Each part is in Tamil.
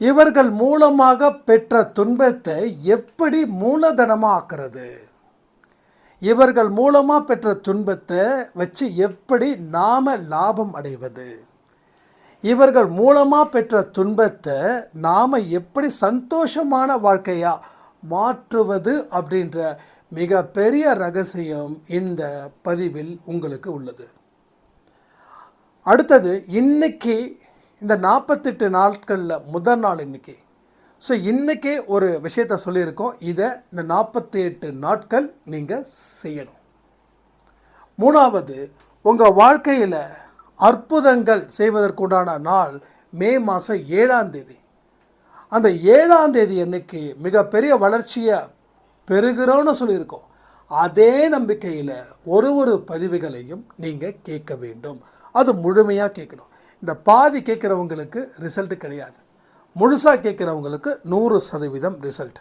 இவர்கள் மூலமாக பெற்ற துன்பத்தை எப்படி மூலதனமாக்குறது? இவர்கள் மூலமாக பெற்ற துன்பத்தை வச்சு எப்படி நாம் லாபம் அடைவது? இவர்கள் மூலமாக பெற்ற துன்பத்தை நாம் எப்படி சந்தோஷமான வாழ்க்கையாக மாற்றுவது அப்படின்ற மிகப்பெரிய ரகசியம் இந்த பதிவில் உங்களுக்கு உள்ளது. அடுத்தது இன்னைக்கு இந்த நாற்பத்தெட்டு நாட்களில் முதல் நாள் இன்னைக்கு. ஸோ இன்றைக்கே ஒரு விஷயத்த சொல்லியிருக்கோம். இதை இந்த நாற்பத்தி எட்டு நாட்கள் நீங்கள் செய்யணும். மூணாவது உங்கள் வாழ்க்கையில் அற்புதங்கள் செய்வதற்குண்டான நாள் மே மாதம் ஏழாம் தேதி. அந்த ஏழாம் தேதி அன்னைக்கு மிகப்பெரிய வளர்ச்சியை பெறுகிறோன்னு சொல்லியிருக்கோம். அதே நம்பிக்கையில் ஒரு ஒரு பதிவுகளையும் நீங்கள் கேட்க வேண்டும். அது முழுமையாக கேட்கணும். இந்த பாதி கேட்குறவங்களுக்கு ரிசல்ட் கிடையாது. முழுசாக கேட்குறவங்களுக்கு நூறு சதவீதம் ரிசல்ட்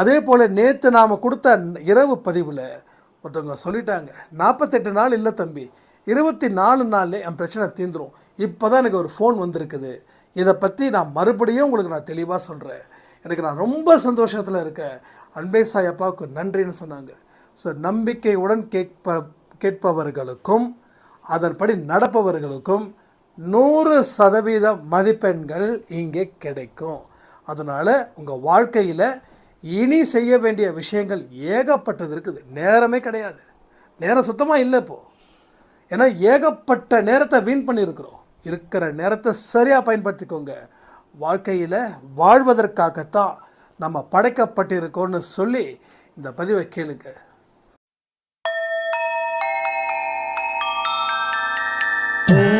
அதே போல் நேற்று நாம் கொடுத்த இரவு பதிவில் ஒருத்தவங்க சொல்லிட்டாங்க நாற்பத்தெட்டு நாள் இல்லை தம்பி இருபத்தி நாலு நாளில் என் பிரச்சனை தீந்துரும் இப்போ தான் எனக்கு ஒரு ஃபோன் வந்திருக்குது. இதை பற்றி நான் மறுபடியும் உங்களுக்கு நான் தெளிவாக சொல்கிறேன் எனக்கு நான் ரொம்ப சந்தோஷத்தில் இருக்கேன். அன்பே சாய் அப்பாவுக்கு நன்றின்னு சொன்னாங்க. ஸோ நம்பிக்கையுடன் கேட்ப கேட்பவர்களுக்கும் அதன்படி நடப்பவர்களுக்கும் நூறு சதவீத மதிப்பெண்கள் இங்கே கிடைக்கும். அதனால் உங்கள் வாழ்க்கையில் இனி செய்ய வேண்டிய விஷயங்கள் ஏகப்பட்டது இருக்குது. நேரமே கிடையாது. நேரம் சுத்தமாக இல்லை இப்போது ஏன்னா ஏகப்பட்ட நேரத்தை வீண் பண்ணியிருக்கிறோம். இருக்கிற நேரத்தை சரியாக பயன்படுத்திக்கோங்க. வாழ்க்கையில் வாழ்வதற்காகத்தான் நம்ம படைக்கப்பட்டிருக்கோம்னு சொல்லி இந்த பதிவை கேளுங்க. ஓம்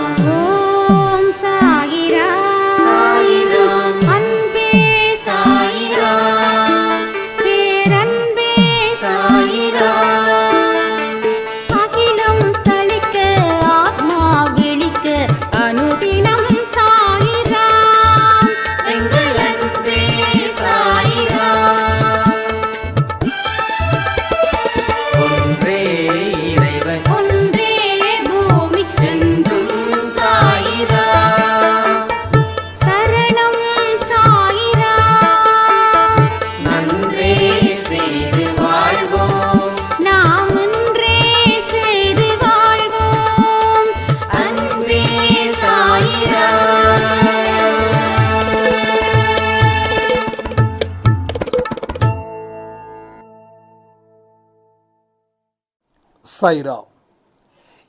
சைரா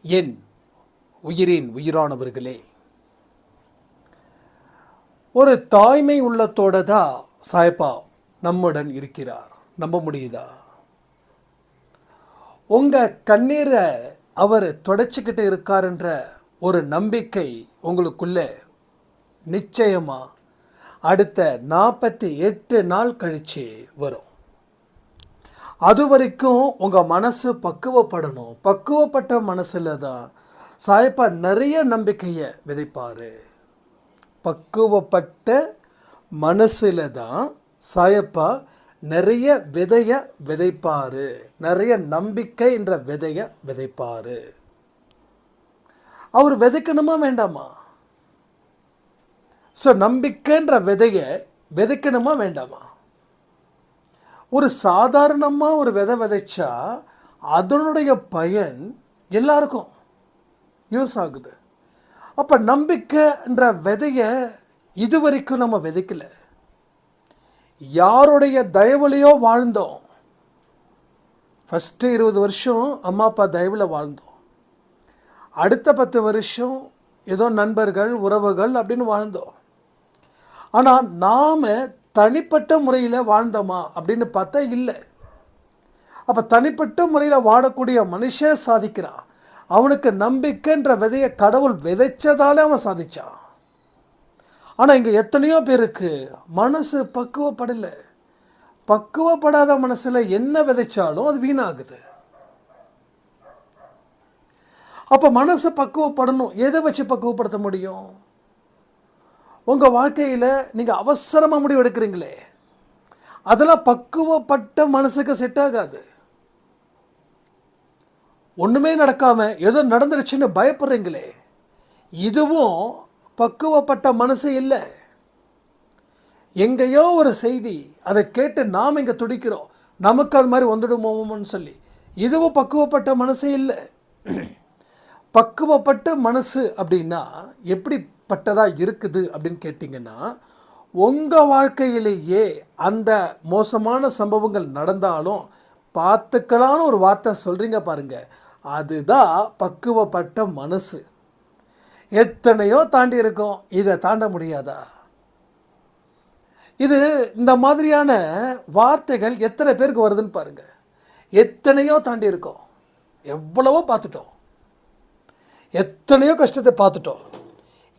என் உயிரின் உயிரானவர்களே. ஒரு தாய்மை உள்ளத்தோட தான் சாய்பா நம்முடன் இருக்கிறார் நம்ப முடியுதா? உங்கள் கண்ணீரை அவர் தொடச்சிக்கிட்டு இருக்காருன்ற ஒரு நம்பிக்கை உங்களுக்குள்ள நிச்சயமா அடுத்த நாற்பத்தி எட்டு நாள் கழிச்சு வரும். அது வரைக்கும் உங்கள் மனசு பக்குவப்படணும். பக்குவப்பட்ட மனசில் தான் சாயப்பா நிறைய நம்பிக்கையை விதைப்பார். பக்குவப்பட்ட மனசில் தான் சாயப்பா நிறைய விதையை விதைப்பார். நிறைய நம்பிக்கைன்ற விதையை விதைப்பார். அவர் விதைக்கணுமா வேண்டாமா? ஸோ நம்பிக்கைன்ற விதையை விதைக்கணுமா வேண்டாமா? ஒரு சாதாரணமாக ஒரு விதை விதைச்சா அதனுடைய பயன் எல்லாருக்கும் யூஸ் ஆகுது. அப்போ நம்பிக்கைன்ற விதையை இது வரைக்கும் நம்ம விதைக்கலை. யாருடைய தயவுலையோ வாழ்ந்தோம். ஃபஸ்ட்டு இருபது வருஷம் அம்மா அப்பா தயவில் வாழ்ந்தோம். அடுத்த பத்து வருஷம் ஏதோ நண்பர்கள் உறவுகள் அப்படின்னு வாழ்ந்தோம். ஆனால் நாம் தனிப்பட்ட முறையில் வாழ்ந்தோமா அப்படின்னு பார்த்தா இல்லை. அப்போ தனிப்பட்ட முறையில் வாழக்கூடிய மனுஷன் சாதிக்கிறான். அவனுக்கு நம்பிக்கைன்ற விதையை கடவுள் விதைச்சதாலே அவன் சாதித்தான் ஆனால் இங்கே எத்தனையோ பேருக்கு மனசு பக்குவப்படலை. பக்குவப்படாத மனசில் என்ன விதைச்சாலும் அது வீணாகுது. அப்போ மனசை பக்குவப்படணும். எதை வச்சு பக்குவப்படுத்த முடியும்? உங்கள் வாழ்க்கையில் நீங்கள் அவசரமாக முடிவு எடுக்கிறீங்களே. அதெல்லாம் பக்குவப்பட்ட மனசுக்கு செட் ஆகாது. ஒன்றுமே நடக்காமல் ஏதோ நடந்துருச்சுன்னு பயப்படுறீங்களே. இதுவும் பக்குவப்பட்ட மனசு இல்லை. எங்கேயோ ஒரு செய்தி அதை கேட்டு நாம் இங்கே துடிக்கிறோம். நமக்கு அது மாதிரி வந்துடுமோன்னு சொல்லி. இதுவும் பக்குவப்பட்ட மனசே இல்லை. பக்குவப்பட்ட மனசு அப்படின்னா எப்படி பட்டதாக இருக்குது அப்படின்னு கேட்டிங்கன்னா உங்கள் வாழ்க்கையிலேயே அந்த மோசமான சம்பவங்கள் நடந்தாலும் பார்த்துக்கலான்னு ஒரு வார்த்தை சொல்கிறீங்க பாருங்கள் அதுதான் பக்குவப்பட்ட மனசு. எத்தனையோ தாண்டி இருக்கோம். இதை தாண்ட முடியாதா? இது இந்த மாதிரியான வார்த்தைகள் எத்தனை பேருக்கு வருதுன்னு பாருங்கள் எத்தனையோ தாண்டி இருக்கோம். எவ்வளவோ பார்த்துட்டோம். எத்தனையோ கஷ்டத்தை பார்த்துட்டோம்.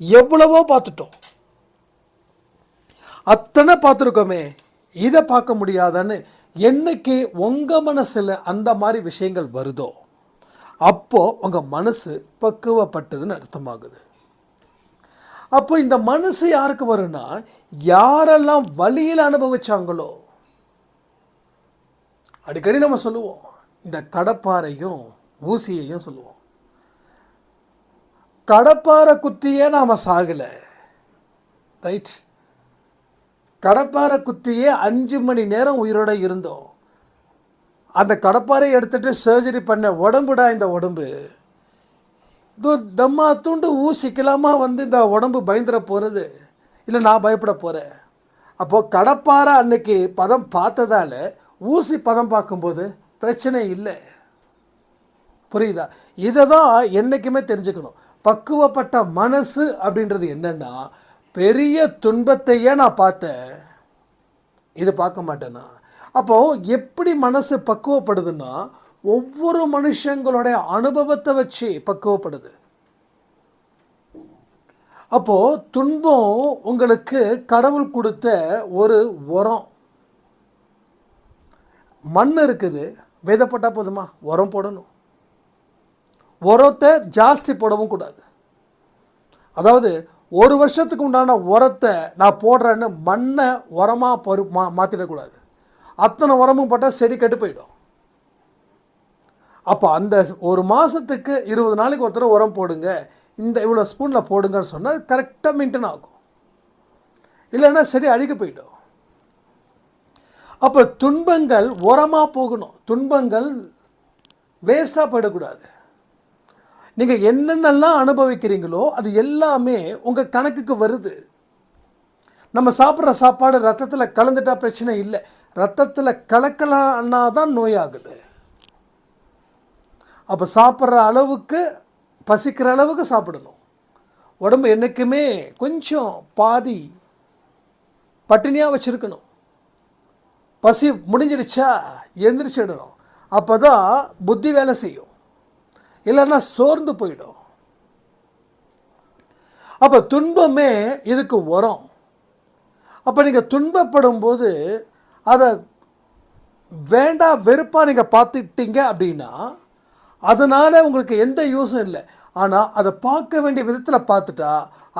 எவ்வளவோ பார்த்துட்டோம். அத்தனை பார்த்துருக்கோமே இதை பார்க்க முடியாதான்னு என்னைக்கு உங்கள் மனசில் அந்த மாதிரி விஷயங்கள் வருதோ அப்போது உங்கள் மனசு பக்குவப்பட்டதுன்னு அர்த்தமாகுது. அப்போ இந்த மனசு யாருக்கு வரும்னா யாரெல்லாம் வழியில் அனுபவிச்சாங்களோ அடிக்கடி நம்ம சொல்லுவோம் இந்த கடப்பாறையும் ஊசியையும் சொல்லுவோம். கடப்பாரை குத்தியே நாம் சாகலை. ரைட் கடப்பாரை குத்தியே அஞ்சு மணி நேரம் உயிரோட இருந்தோம். அந்த கடப்பாறையை எடுத்துகிட்டு சர்ஜரி பண்ண உடம்புடா இந்த உடம்பு. இது ஒரு தம்மா தூண்டு ஊசிக்கலாமா வந்து இந்த உடம்பு பயந்துட போகிறது இல்லை நான் பயப்பட போகிறேன் அப்போது கடப்பாரை அன்னைக்கு பதம் பார்த்ததால ஊசி பதம் பார்க்கும்போது பிரச்சனை இல்லை. புரியுதா? இதை தான் என்றைக்குமே தெரிஞ்சுக்கணும். பக்குவப்பட்ட மனசு அப்படின்றது என்னென்னா பெரிய துன்பத்தையே நான் பார்த்தேன். இது பார்க்க மாட்டேன்னா. அப்போ எப்படி மனசு பக்குவப்படுதுன்னா ஒவ்வொரு மனுஷங்களுடைய அனுபவத்தை வச்சு பக்குவப்படுது. அப்போது துன்பம் உங்களுக்கு கடவுள் கொடுத்த ஒரு உரம். மண் இருக்குது விதைப்பட்டா போதுமா? உரம் போடணும். உரத்தை ஜாஸ்தி போடவும் கூடாது. அதாவது ஒரு வருஷத்துக்கு உண்டான உரத்தை நான் போடுறேன்னு மண்ணை உரமாக பரு மா மாற்றிடக்கூடாது அத்தனை உரமும் போட்டால் செடி கெட்டு போயிடும். அப்போ அந்த ஒரு மாதத்துக்கு இருபது நாளைக்கு ஒருத்தர் உரம் போடுங்க. இந்த இவ்வளோ ஸ்பூனில் போடுங்கன்னு சொன்னால் கரெக்டாக மெயின்டைன் ஆகும். இல்லைன்னா செடி அழுகி போயிடும். அப்போ துன்பங்கள் உரமாக போகணும். துன்பங்கள் வேஸ்ட்டாக போயிடக்கூடாது. நீங்கள் என்னென்னலாம் அனுபவிக்கிறீங்களோ அது எல்லாமே உங்கள் கணக்குக்கு வருது. நம்ம சாப்பிட்ற சாப்பாடு ரத்தத்தில் கலந்துட்டால் பிரச்சனை இல்லை. ரத்தத்தில் கலக்கலன்னா தான் நோயாகுது. அப்போ சாப்பிட்ற அளவுக்கு பசிக்கிற அளவுக்கு சாப்பிடணும். உடம்பு என்றைக்குமே கொஞ்சம் பாதி பட்டினியாக வச்சுருக்கணும். பசி முடிஞ்சிடுச்சா எந்திரிச்சிடணும். அப்போ தான் புத்தி வேலை செய்யும். இல்லைன்னா சோர்ந்து போயிடும். அப்போ துன்பமே இதுக்கு உரம் அப்போ நீங்கள் துன்பப்படும் போது அதை வேண்டாம் வெறுப்பாக நீங்கள் பார்த்துட்டீங்க அப்படின்னா அதனால் உங்களுக்கு எந்த யூஸும் இல்லை. ஆனால் அதை பார்க்க வேண்டிய விதத்தில் பார்த்துட்டா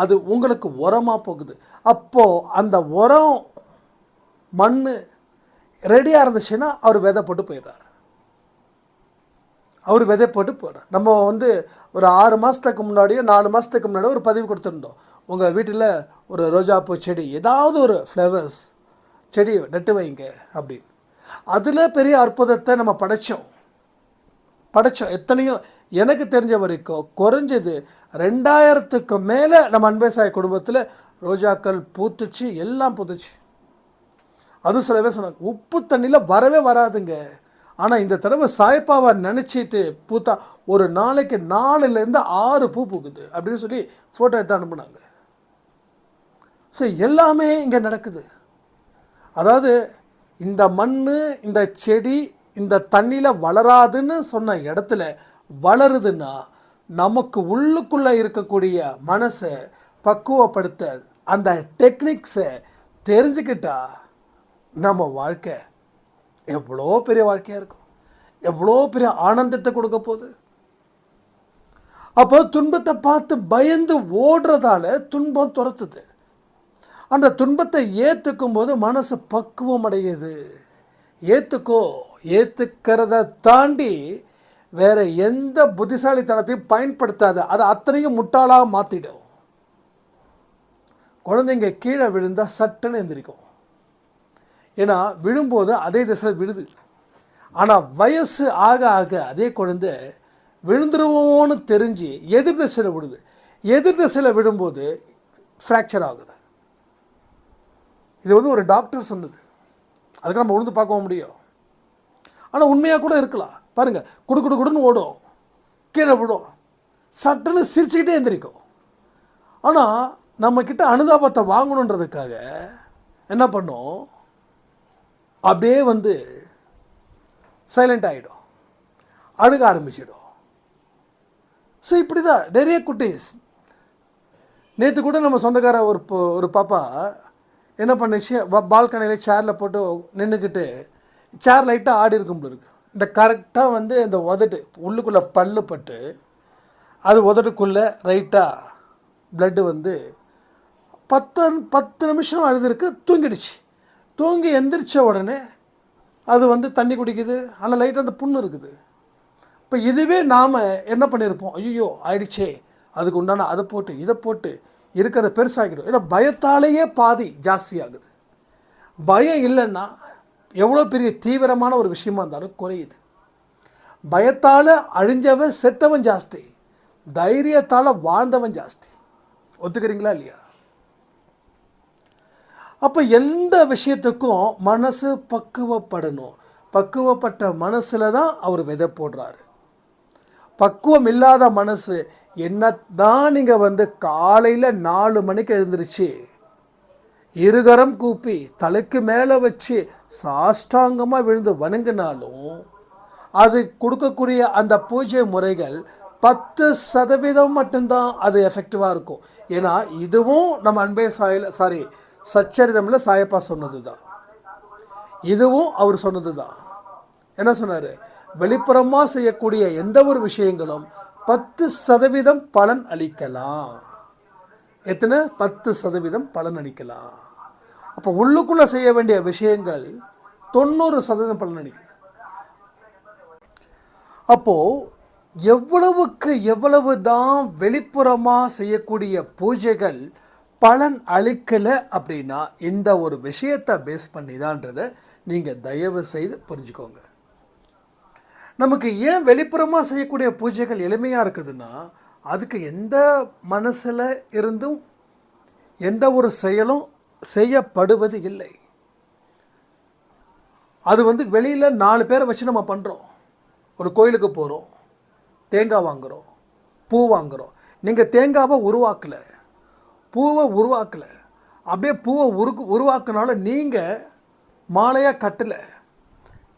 அது உங்களுக்கு உரமாக போகுது. அப்போது அந்த உரம் மண் ரெடியாக இருந்துச்சுன்னா அவர் விதை போட்டு போயிடுறார். அவர் விதை போட்டு போடுற நம்ம வந்து ஒரு ஆறு மாதத்துக்கு முன்னாடியோ நாலு மாதத்துக்கு முன்னாடியோ ஒரு பதிவு கொடுத்துருந்தோம். உங்கள் வீட்டில் ஒரு ரோஜாப்பூ செடி ஏதாவது ஒரு ஃப்ளவர்ஸ் செடி நட்டு வைங்க அப்படின்னு. அதில் பெரிய அற்புதத்தை நம்ம படைச்சோம். படைச்சோம். எத்தனையோ எனக்கு தெரிஞ்ச வரைக்கும் குறைஞ்சது ரெண்டாயிரத்துக்கு மேலே நம்ம அன்பேசாய குடும்பத்தில் ரோஜாக்கள் பூத்துச்சு எல்லாம் பூத்துச்சு. அது சில பேர் சொன்னாங்க உப்பு தண்ணியில் வரவே வராதுங்க. ஆனால் இந்த தடவை சாய்ப்பாவை நினச்சிட்டு பூத்தா ஒரு நாளைக்கு நாலுலேருந்து ஆறு பூ பூக்குது அப்படின்னு சொல்லி ஃபோட்டோ எடுத்து அனுப்புனாங்க. ஸோ எல்லாமே இங்கே நடக்குது. அதாவது இந்த மண் இந்த செடி இந்த தண்ணியில் வளராதுன்னு சொன்ன இடத்துல வளருதுன்னா நமக்கு உள்ளுக்குள்ளே இருக்கக்கூடிய மனசை பக்குவப்படுத்த அந்த டெக்னிக்ஸை தெரிஞ்சுக்கிட்டா நம்ம வாழ்க்கை எவ்வளோ பெரிய வாழ்க்கையாக இருக்கும்? எவ்வளோ பெரிய ஆனந்தத்தை கொடுக்க போகுது? அப்போ துன்பத்தை பார்த்து பயந்து ஓடுறதால துன்பம் துரத்துது. அந்த துன்பத்தை ஏற்றுக்கும் போது மனசு பக்குவம் அடையுது. ஏற்றுக்கோ ஏற்றுக்கிறத தாண்டி வேற எந்த புத்திசாலித்தனத்தையும் பயன்படுத்தாத அதை அத்தனையும் முட்டாளாக மாற்றிடும் குழந்தைங்க கீழே விழுந்தால் சட்டுன்னு எந்திரிக்கும். ஏன்னா விழும்போது அதே திசையில் விழுது. ஆனால் வயசு ஆக ஆக அதே குழந்தை விழுந்துருவோன்னு தெரிஞ்சு எதிர் திசையில் விழுது. எதிர் திசையில் விழும்போது ஃப்ராக்சர் ஆகுது. இது வந்து ஒரு டாக்டர் சொன்னது. அதுக்கு நம்ம உழுந்து பார்க்க முடியும். ஆனால் உண்மையாக கூட இருக்கலாம். பாருங்கள் குடு குடு குடுன்னு ஓடும். கீழே விடும் சட்டுன்னு சிரிச்சுக்கிட்டே எந்திரிக்கும். ஆனால் நம்மக்கிட்ட அனுதாபத்தை வாங்கணுன்றதுக்காக என்ன பண்ணும்? அப்படியே வந்து சைலண்ட் ஆகிடும் அழுக ஆரம்பிச்சிடும். ஸோ இப்படி தான் நிறைய குட்டீஸ். நேற்று கூட நம்ம சொந்தக்கார ஒரு ஒரு பாப்பா என்ன பண்ணுச்சு? பால்கனியில் சேரில் போட்டு நின்றுக்கிட்டு சேர் லைட்டாக ஆடி இருக்கும் இருக்கு. இந்த கரெக்டாக வந்து இந்த உதட்டு உள்ளுக்குள்ளே பல்லு பட்டு அது உதட்டுக்குள்ளே ரைட்டாக ப்ளட்டு வந்து பத்து பத்து நிமிஷம் அழுதுருக்கு தூங்கிடுச்சு. தூங்கி எந்திரிச்ச உடனே அது வந்து தண்ணி குடிக்குது ஆனால் லைட்டாக அந்த புண்ணு இருக்குது. இப்போ இதுவே நாம் என்ன பண்ணியிருப்போம் ஐயோ ஆயிடுச்சே. அதுக்கு உண்டான அதை போட்டு இதை போட்டு இருக்கிறத பெருசாகிடும் ஏன்னா பயத்தாலேயே பாதி ஜாஸ்தியாகுது பயம் இல்லைன்னா எவ்வளோ பெரிய தீவிரமான ஒரு விஷயமா இருந்தாலும் குறையுது. பயத்தால் அழிஞ்சவன் செத்தவன் ஜாஸ்தி. தைரியத்தால் வாழ்ந்தவன் ஜாஸ்தி. ஒத்துக்கிறீங்களா இல்லையா? அப்போ எந்த விஷயத்துக்கும் மனசு பக்குவப்படணும். பக்குவப்பட்ட மனசில் தான் அவர் விதை போடுறாரு. பக்குவம் இல்லாத மனசு என்ன தான் நீங்கள் வந்து காலையில் நாலு மணிக்கு எழுந்திருச்சு இருகரம் கூப்பி தலைக்கு மேலே வச்சு சாஷ்டாங்கமாக விழுந்து வணங்கினாலும் அது கொடுக்கக்கூடிய அந்த பூஜை முறைகள் பத்து சதவீதம் மட்டும்தான் அது எஃபெக்டிவாக இருக்கும். ஏன்னா இதுவும் நம்ம அன்பே சாயில் சாரி சச்சரிதமில் சாயப்பா சொன்னது தான் இதுவும் அவர் சொன்னது தான் என்ன சொன்னார்? வெளிப்புறமாக செய்யக்கூடிய எந்த ஒரு விஷயங்களும் பத்து சதவீதம் பலன் அளிக்கலாம். எத்தனை? பத்து சதவீதம் பலன் அளிக்கலாம். அப்போ உள்ளுக்குள்ளே செய்ய வேண்டிய விஷயங்கள் தொண்ணூறு சதவீதம் பலன் அளிக்குது. அப்போது எவ்வளவுக்கு எவ்வளவு தான் வெளிப்புறமாக செய்யக்கூடிய பூஜைகள் பலன் அளிக்கலை அப்படின்னா இந்த ஒரு விஷயத்தை பேஸ் பண்ணி தான்றதை நீங்கள் தயவு செய்து புரிஞ்சுக்கோங்க. நமக்கு ஏன் வெளிப்புறமாக செய்யக்கூடிய பூஜைகள் எளிமையாக இருக்குதுன்னா அதுக்கு எந்த மனசில் இருந்தும் எந்த ஒரு செயலும் செய்யப்படுவது இல்லை. அது வந்து வெளியில் நாலு பேரை வச்சு நம்ம பண்ணுறோம் ஒரு கோயிலுக்கு போகிறோம் தேங்காய் வாங்குகிறோம் பூ வாங்குகிறோம் நீங்கள் தேங்காவை உருவாக்கலை. பூவை உருவாக்கலை. அப்படியே பூவை உருக்கு உருவாக்குனாலும் நீங்கள் மாலையாக கட்டலை.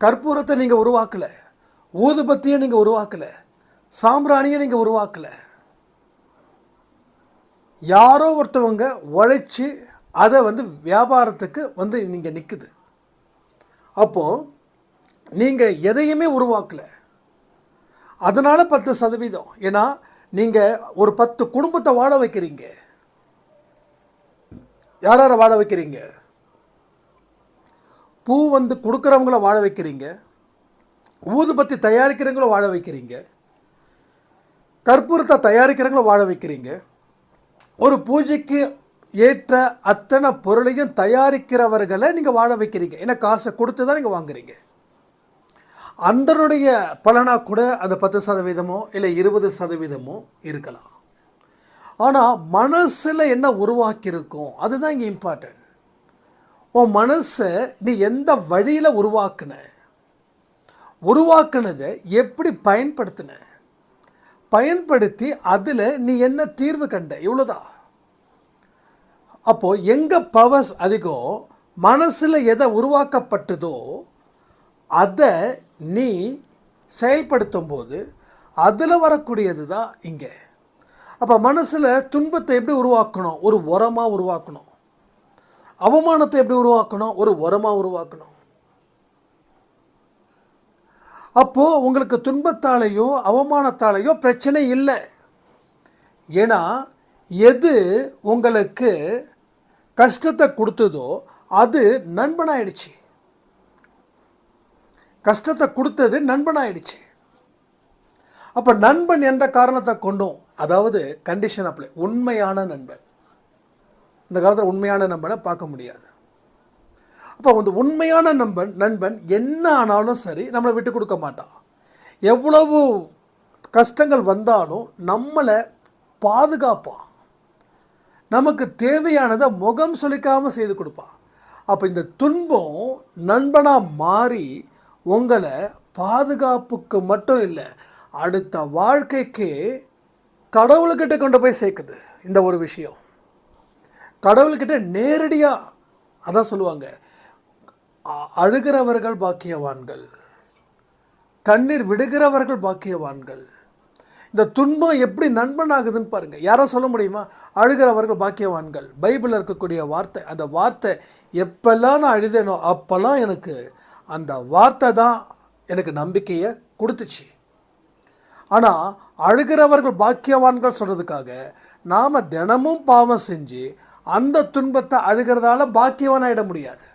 கற்பூரத்தை நீங்கள் உருவாக்கலை. ஊதுபத்தியை நீங்கள் உருவாக்கலை. சாம்பிராணியை நீங்கள் உருவாக்கலை. யாரோ ஒருத்தவங்க உழைச்சி அதை வந்து வியாபாரத்துக்கு வந்து நீங்கள் நிற்குது அப்போது நீங்கள் எதையுமே உருவாக்கலை. அதனால் பத்து சதவீதம். ஏன்னா நீங்கள் ஒரு பத்து குடும்பத்தை வாழ வைக்கிறீங்க. யார் யாரை வாழ வைக்கிறீங்க? பூ வந்து கொடுக்குறவங்கள வாழ வைக்கிறீங்க? ஊதுபத்தி தயாரிக்கிறவங்கள வாழ வைக்கிறீங்க? கற்பூரத்தை தயாரிக்கிறவங்கள வாழ வைக்கிறீங்க? ஒரு பூஜைக்கு ஏற்ற அத்தனை பொருளையும் தயாரிக்கிறவர்களை நீங்கள் வாழ வைக்கிறீங்க. ஏன்னா காசை கொடுத்து தான் நீங்கள் வாங்குறீங்க? அந்தனுடைய பலனாக கூட அந்த பத்து சதவீதமோ இல்லை இருபது சதவீதமோ இருக்கலாம். ஆனால் மனசில் என்ன உருவாக்கியிருக்கோம்? அதுதான் இங்கே இம்பார்ட்டன்ட் உன் மனசை நீ எந்த வழியில் உருவாக்குன? உருவாக்குனதை எப்படி பயன்படுத்தின? பயன்படுத்தி அதில் நீ என்ன தீர்வு கண்ட? இவ்வளோதான் அப்போது எங்கே பவர்ஸ் அதிகம் மனசில் எதை உருவாக்கப்பட்டதோ அதை நீ செயல்படுத்தும் போது அதில் வரக்கூடியது தான் இங்கே. அப்போ மனசில் துன்பத்தை எப்படி உருவாக்கணும்? ஒரு உரமாக உருவாக்கணும். அவமானத்தை எப்படி உருவாக்கணும்? ஒரு உரமாக உருவாக்கணும். அப்போது உங்களுக்கு துன்பத்தாலேயோ அவமானத்தாலேயோ பிரச்சனை இல்லை. ஏன்னா எது உங்களுக்கு கஷ்டத்தை கொடுத்ததோ அது நண்பனாயிடுச்சு. கஷ்டத்தை கொடுத்தது நண்பனாயிடுச்சு. அப்போ நண்பன் எந்த காரணத்தை கொண்டும் அதாவது கண்டிஷன் அப்ளை உண்மையான நண்பன். இந்த காலத்தில் உண்மையான நண்பனை பார்க்க முடியாது. அப்போ வந்து உண்மையான நண்பன் நண்பன் என்ன ஆனாலும் சரி நம்மளை விட்டு கொடுக்க மாட்டான். எவ்வளவு கஷ்டங்கள் வந்தாலும் நம்மளை பாதுகாப்பான். நமக்கு தேவையானதை முகம் சுளிக்காமல் செய்து கொடுப்பான். அப்போ இந்த துன்பம் நண்பனாக மாறி உங்களை பாதுகாப்புக்கு மட்டும் இல்லை அடுத்த வாழ்க்கைக்கு கடவுள்கிட்ட கொண்டு போய் சேர்க்குது இந்த ஒரு விஷயம். கடவுள்கிட்ட நேரடியாக அதான் சொல்லுவாங்க அ- அழுகிறவர்கள் பாக்கியவான்கள் கண்ணீர் விடுகிறவர்கள் பாக்கியவான்கள். இந்த துன்பம் எப்படி நண்பன் ஆகுதுன்னு பாருங்கள் யாரோ சொல்ல முடியுமா? அழுகிறவர்கள் பாக்கியவான்கள். பைபிளில் இருக்கக்கூடிய வார்த்தை அந்த வார்த்தை எப்பெல்லாம் நான் அழுதேனோ அப்போல்லாம் எனக்கு அந்த வார்த்தை தான் எனக்கு நம்பிக்கையை கொடுத்துச்சு. ஆனால் அழுகிறவர்கள் பாக்கியவான்கள் சொல்கிறதுக்காக நாம் தினமும் பாவம் செஞ்சு அந்த துன்பத்தை அழுகிறதால பாக்கியவானாயிட முடியாது.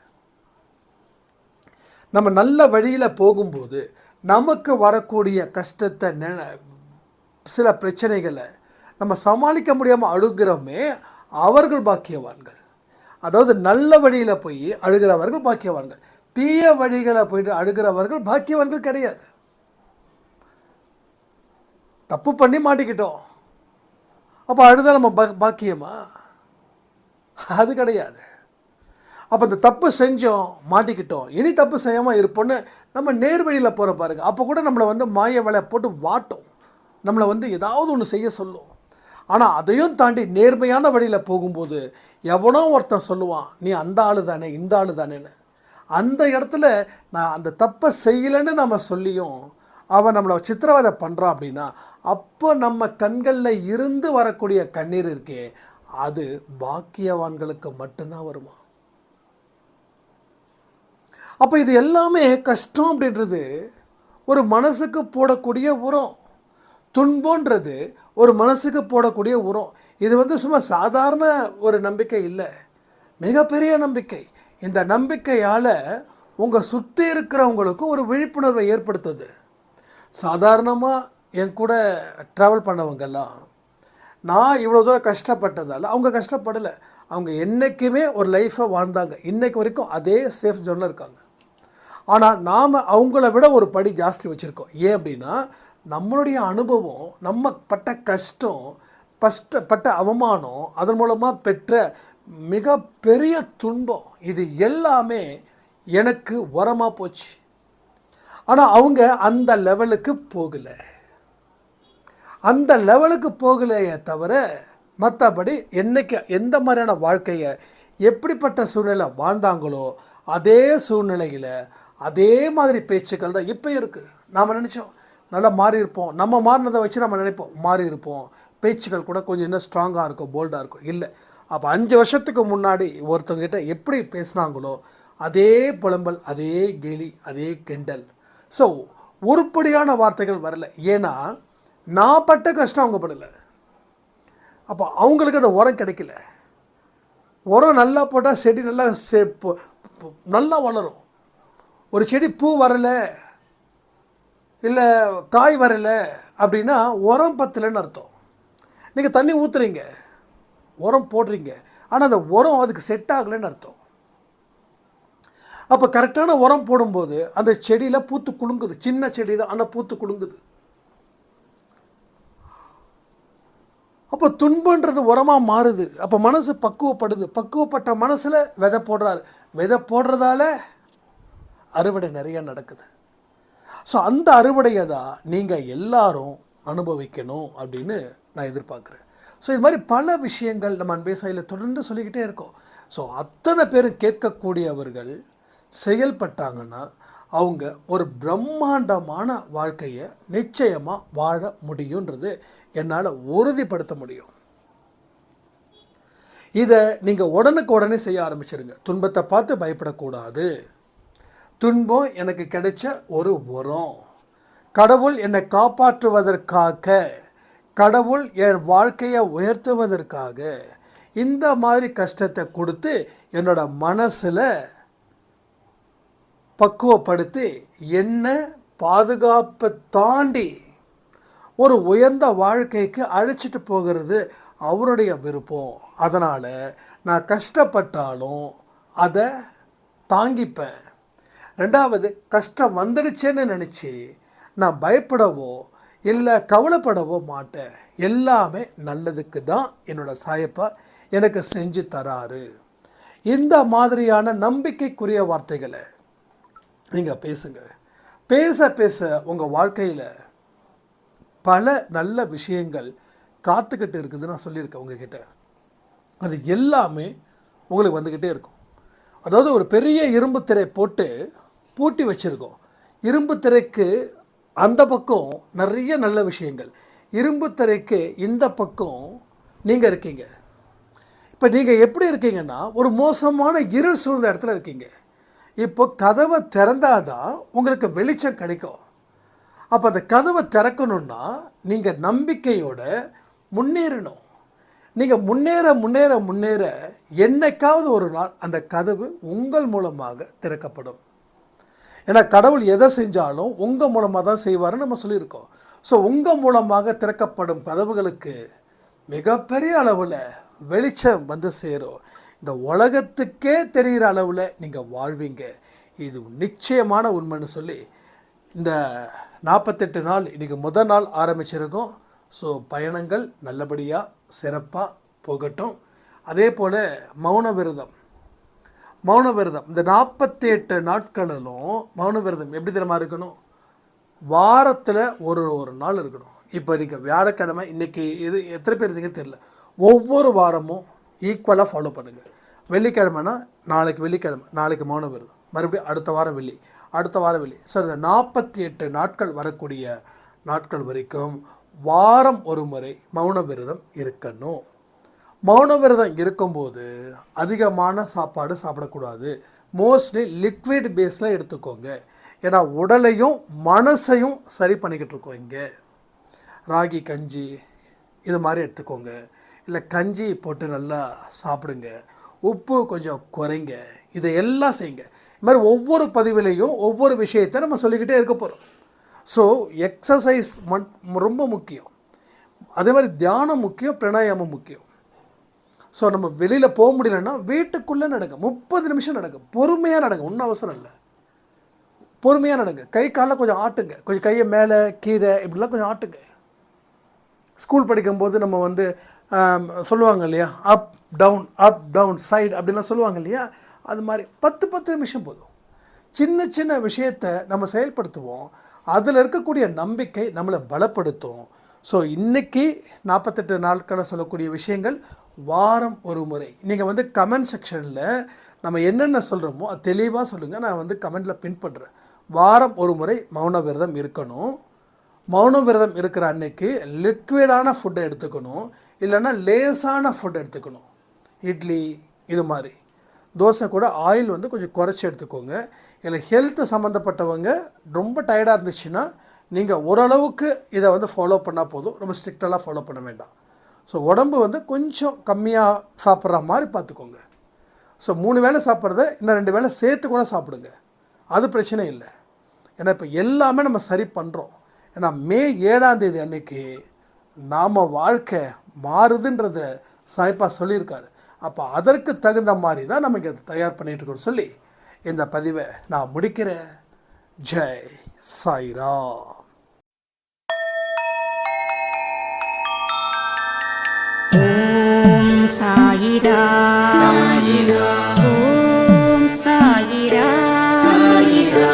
நம்ம நல்ல வழியில் போகும்போது நமக்கு வரக்கூடிய கஷ்டத்தை நெ- சில பிரச்சனைகளை நம்ம சமாளிக்க முடியாமல் அழுகிறோமே அவர்கள் பாக்கியவான்கள். அதாவது நல்ல வழியில் போய் அழுகிறவர்கள் பாக்கியவான்கள். தீய வழிகளை போயிட்டு அழுகிறவர்கள் பாக்கியவான்கள் கிடையாது. தப்பு பண்ணி மாட்டிக்கிட்டோம். அப்போ அழுதா நம்ம ப பாக்கியமா? அது கிடையாது. அப்போ இந்த தப்பு செஞ்சோம் மாட்டிக்கிட்டோம் இனி தப்பு செய்யாமல் இருப்போம்னு நம்ம நேர்வழியில் போகிற பாருங்கள் அப்போ கூட நம்மளை வந்து மாய வேலை போட்டு வாட்டும். நம்மளை வந்து ஏதாவது ஒன்று செய்ய சொல்லும். ஆனால் அதையும் தாண்டி நேர்மையான வழியில் போகும்போது எவனோ ஒருத்தன் சொல்லுவான் நீ அந்த ஆளு தானே இந்த ஆளு தானேன்னு. அந்த இடத்துல நான் அந்த தப்பை செய்யலைன்னு நம்ம சொல்லியும் அவன் நம்மளை சித்திரவதை பண்ணுறான் அப்படின்னா அப்போ நம்ம கண்களில் இருந்து வரக்கூடிய கண்ணீர் இருக்கே அது பாக்கியவான்களுக்கு மட்டும்தான் வருமா? அப்போ இது எல்லாமே கஷ்டம் அப்படின்றது ஒரு மனசுக்கு போடக்கூடிய உரம். துன்பன்றது ஒரு மனசுக்கு போடக்கூடிய உரம். இது வந்து சும்மா சாதாரண ஒரு நம்பிக்கை இல்லை. மிகப்பெரிய நம்பிக்கை. இந்த நம்பிக்கையால் உங்கள் சுற்றி இருக்கிறவங்களுக்கும் ஒரு விழிப்புணர்வை ஏற்படுத்துது. சாதாரணமாக என் கூட ட்ராவல் பண்ணவங்கெல்லாம் நான் இவ்வளோ தூரம் கஷ்டப்பட்டதால் அவங்க கஷ்டப்படலை. அவங்க என்றைக்குமே ஒரு லைஃப்பை வாழ்ந்தாங்க. இன்றைக்கு வரைக்கும் அதே சேஃப் ஜோனில் இருக்காங்க. ஆனால் நாம் அவங்கள விட ஒரு படி ஜாஸ்தி வச்சுருக்கோம். ஏன் அப்படின்னா நம்மளுடைய அனுபவம் நம்ம பட்ட கஷ்டம் பஸ்ட பட்ட அவமானம் அதன் மூலமாக பெற்ற மிக பெரிய துன்பம் இது எல்லாமே எனக்கு உரமாக போச்சு. ஆனால் அவங்க அந்த லெவலுக்கு போகலை. அந்த லெவலுக்கு போகலையே தவிர மற்றபடி என்றைக்கு எந்த மாதிரியான வாழ்க்கையை எப்படிப்பட்ட சூழ்நிலை வாழ்ந்தாங்களோ அதே சூழ்நிலையில் அதே மாதிரி பேச்சுக்கள் தான் இப்போ இருக்குது நாம் நினச்சோம் நல்லா மாறி இருப்போம். நம்ம மாறினதை வச்சு நம்ம நினைப்போம் மாறி இருப்போம். பேச்சுக்கள் கூட கொஞ்சம் இன்னும் ஸ்ட்ராங்காக இருக்கும் போல்டாக இருக்கும். இல்லை. அப்போ அஞ்சு வருஷத்துக்கு முன்னாடி ஒருத்தவங்கிட்ட எப்படி பேசுனாங்களோ அதே புலம்பல் அதே கேலி அதே கிண்டல். ஸோ உருப்படியான வார்த்தைகள் வரல. ஏன்னா நான் பட்ட கஷ்டம் அவங்க படலை. அப்போ அவங்களுக்கு அந்த உரம் கிடைக்கல. உரம் நல்லா போட்டால் செடி நல்லா செ நல்லா வளரும். ஒரு செடி பூ வரலை. இல்லை காய் வரலை அப்படின்னா உரம் பத்தலைன்னு அர்த்தம். நீங்கள் தண்ணி ஊற்றுறீங்க உரம் போடுறீங்க. ஆனால் அந்த உரம் அதுக்கு செட் ஆகலைன்னு அர்த்தம். அப்போ கரெக்டான உரம் போடும்போது அந்த செடியில் பூத்து குலுங்குது. சின்ன செடி தான் ஆனால் பூத்து குலுங்குது. அப்போ துன்பன்றது உரமாக மாறுது. அப்போ மனசு பக்குவப்படுது. பக்குவப்பட்ட மனசில் விதை போடுறாரு. விதை போடுறதால அறுவடை நிறைய நடக்குது. ஸோ அந்த அறுவடையை தான் நீங்கள் எல்லாரும் அனுபவிக்கணும் அப்படின்னு நான் எதிர்பார்க்குறேன். ஸோ இது மாதிரி பல விஷயங்கள் நம்ம அன்பே சாயில் தொடர்ந்து சொல்லிக்கிட்டே இருக்கோம். ஸோ அத்தனை பேரும் கேட்கக்கூடியவர்கள் செயல்பட்டாங்கன்னா அவங்க ஒரு பிரம்மாண்டமான வாழ்க்கையை நிச்சயமாக வாழ முடியுன்றது என்னால் உறுதிப்படுத்த முடியும். இதை நீங்கள் உடனுக்கு உடனே செய்ய ஆரம்பிச்சிருங்க. துன்பத்தை பார்த்து பயப்படக்கூடாது. துன்பம் எனக்கு கிடைச்ச ஒரு உரம். கடவுள் என்னை காப்பாற்றுவதற்காக கடவுள் என் வாழ்க்கையை உயர்த்துவதற்காக இந்த மாதிரி கஷ்டத்தை கொடுத்து என்னோட மனசில் பக்குவப்படுத்தி என்ன பாதுகாப்பை தாண்டி ஒரு உயர்ந்த வாழ்க்கைக்கு அழைச்சிட்டு போகிறது அவருடைய விருப்பம். அதனால் நான் கஷ்டப்பட்டாலும் அதை தாங்கிப்பேன். ரெண்டாவது கஷ்டம் வந்துடுச்சேன்னு நினச்சி நான் பயப்படவோ இல்லை கவலைப்படவோ மாட்டேன். எல்லாமே நல்லதுக்கு தான் என்னோட சாயப்பா எனக்கு செஞ்சு தராரு. இந்த மாதிரியான நம்பிக்கைக்குரிய வார்த்தைகளை நீங்கள் பேசுங்க. பேச பேச உங்கள் வாழ்க்கையில் பல நல்ல விஷயங்கள் காத்துக்கிட்டு இருக்குதுன்னு நான் சொல்லியிருக்கேன் உங்ககிட்ட. அது எல்லாமே உங்களுக்கு வந்துக்கிட்டே இருக்கும். அதாவது ஒரு பெரிய இரும்பு திரை போட்டு பூட்டி வச்சுருக்கோம். இரும்பு திரைக்கு அந்த பக்கம் நிறைய நல்ல விஷயங்கள். இரும்பு திரைக்கு இந்த பக்கம் நீங்கள் இருக்கீங்க. இப்போ நீங்கள் எப்படி இருக்கீங்கன்னா ஒரு மோசமான இருள் சூழ்ந்த இடத்துல இருக்கீங்க. இப்போ கதவை திறந்தாதான் உங்களுக்கு வெளிச்சம் கிடைக்கும். அப்போ அந்த கதவை திறக்கணுன்னா நீங்கள் நம்பிக்கையோட முன்னேறணும். நீங்கள் முன்னேற முன்னேற முன்னேற என்னைக்காவது ஒரு நாள் அந்த கதவு உங்கள் மூலமாக திறக்கப்படும். ஏன்னா கடவுள் எதை செஞ்சாலும் உங்கள் மூலமாக தான் செய்வாருன்னு நம்ம சொல்லியிருக்கோம். ஸோ உங்கள் மூலமாக திறக்கப்படும் கதவுகளுக்கு மிகப்பெரிய அளவில் வெளிச்சம் வந்து சேரும். இந்த உலகத்துக்கே தெரிகிற அளவில் நீங்கள் வாழ்வீங்க. இது நிச்சயமான உண்மைன்னு சொல்லி இந்த நாற்பத்தெட்டு நாள் இன்றைக்கி முதல் நாள் ஆரம்பிச்சிருக்கோம். ஸோ பயணங்கள் நல்லபடியாக சிறப்பாக போகட்டும். அதே போல் மௌன விரதம். மௌன விரதம். இந்த நாற்பத்தி எட்டு நாட்களிலும் மௌன விரதம் எப்படி தெரியுமா இருக்கணும்? வாரத்தில் ஒரு ஒரு நாள் இருக்கணும். இப்போ நீங்கள் வியாழக்கிழமை இன்றைக்கி இது எத்தனை பேர் இருக்கீங்கன்னு தெரில ஒவ்வொரு வாரமும் ஈக்குவலாக ஃபாலோ பண்ணுங்கள் வெள்ளிக்கிழமைனா நாளைக்கு வெள்ளிக்கிழமை நாளைக்கு மௌன விரதம் மறுபடியும் அடுத்த வாரம் வெள்ளி அடுத்த வாரம் வெள்ளி. சார் இந்த நாற்பத்தி எட்டு நாட்கள் வரக்கூடிய நாட்கள் வரைக்கும் வாரம் ஒரு முறை மௌன விரதம் இருக்கணும். மௌன விரதம் இருக்கும்போது அதிகமான சாப்பாடு சாப்பிடக்கூடாது. மோஸ்ட்லி லிக்விட் பேஸில் எடுத்துக்கோங்க. ஏன்னா உடலையும் மனசையும் சரி பண்ணிக்கிட்டு இருக்கோம் இங்கே. ராகி கஞ்சி இது மாதிரி எடுத்துக்கோங்க. இல்லை கஞ்சி போட்டு நல்லா சாப்பிடுங்க. உப்பு கொஞ்சம் குறைங்க. இதை எல்லாம் செய்யுங்க. இது மாதிரி ஒவ்வொரு பதிவிலையும் ஒவ்வொரு விஷயத்தை நம்ம சொல்லிக்கிட்டே இருக்க போகிறோம் ஸோ எக்ஸசைஸ் மட் ரொம்ப முக்கியம். அதே மாதிரி தியானம் முக்கியம் பிரணாயாமம் முக்கியம். ஸோ நம்ம வெளியில் போக முடியலன்னா வீட்டுக்குள்ளே நடங்க. முப்பது நிமிஷம் நடங்க. பொறுமையாக நடங்க. ஒன்றும் அவசரம் இல்லை. பொறுமையாக நடங்க. கை காலில் கொஞ்சம் ஆட்டுங்க. கொஞ்சம் கையை மேலே கீழே இப்படிலாம் கொஞ்சம் ஆட்டுங்க. ஸ்கூல் படிக்கும்போது நம்ம வந்து சொல்லுவாங்க இல்லையா? Up down up down side அப்படிலாம் சொல்லுவாங்க இல்லையா? அது மாதிரி பத்து பத்து நிமிஷம் போதும். சின்ன சின்ன விஷயத்தை நம்ம செயல்படுத்துவோம். அதில் இருக்கக்கூடிய நம்பிக்கை நம்மளை பலப்படுத்தும். ஸோ இன்றைக்கி நாற்பத்தெட்டு நாட்களை சொல்லக்கூடிய விஷயங்கள் வாரம் ஒரு முறை. நீங்கள் வந்து கமெண்ட் செக்ஷனில் நம்ம என்னென்ன சொல்கிறோமோ அது தெளிவாக சொல்லுங்கள் நான் வந்து கமெண்டில் பின் பண்ணுறேன் வாரம் ஒரு முறை மௌன விரதம் இருக்கணும். மௌன விரதம் இருக்கிற அன்னைக்கு லிக்விடான ஃபுட்டை எடுத்துக்கணும். இல்லைன்னா லேசான ஃபுட் எடுத்துக்கணும். இட்லி இது மாதிரி. தோசை கூட ஆயில் வந்து கொஞ்சம் குறைச்சி எடுத்துக்கோங்க. இல்லை ஹெல்த்து சம்மந்தப்பட்டவங்க ரொம்ப டயர்டாக இருந்துச்சுன்னா நீங்கள் ஓரளவுக்கு இதை வந்து ஃபாலோ பண்ணால் போதும். ரொம்ப ஸ்ட்ரிக்டெல்லாம் ஃபாலோ பண்ண வேண்டாம். ஸோ உடம்பு வந்து கொஞ்சம் கம்மியாக சாப்பிட்ற மாதிரி பார்த்துக்கோங்க. ஸோ மூணு வேளை சாப்பிட்றத இன்னும் ரெண்டு வேளை சேர்த்து கூட சாப்பிடுங்க. அது பிரச்சனை இல்லை. ஏன்னா இப்போ எல்லாமே நம்ம சரி பண்ணுறோம் ஏன்னா மே ஏழாம் தேதி அன்னைக்கு நாம் வாழ்க்கை மாறுதுன்றத சாய்ப்பா சொல்லியிருக்காரு. அப்போ அதற்கு தகுந்த மாதிரி தான் நம்ம இங்கே தயார் பண்ணிட்டு இருக்கோம்னு சொல்லி இந்த பதிவை நான் முடிக்கிறேன். ஜெய் சாய்ரா ஓம் சாயிரா சாயிரா ஓம் சாயிரா சாயிரா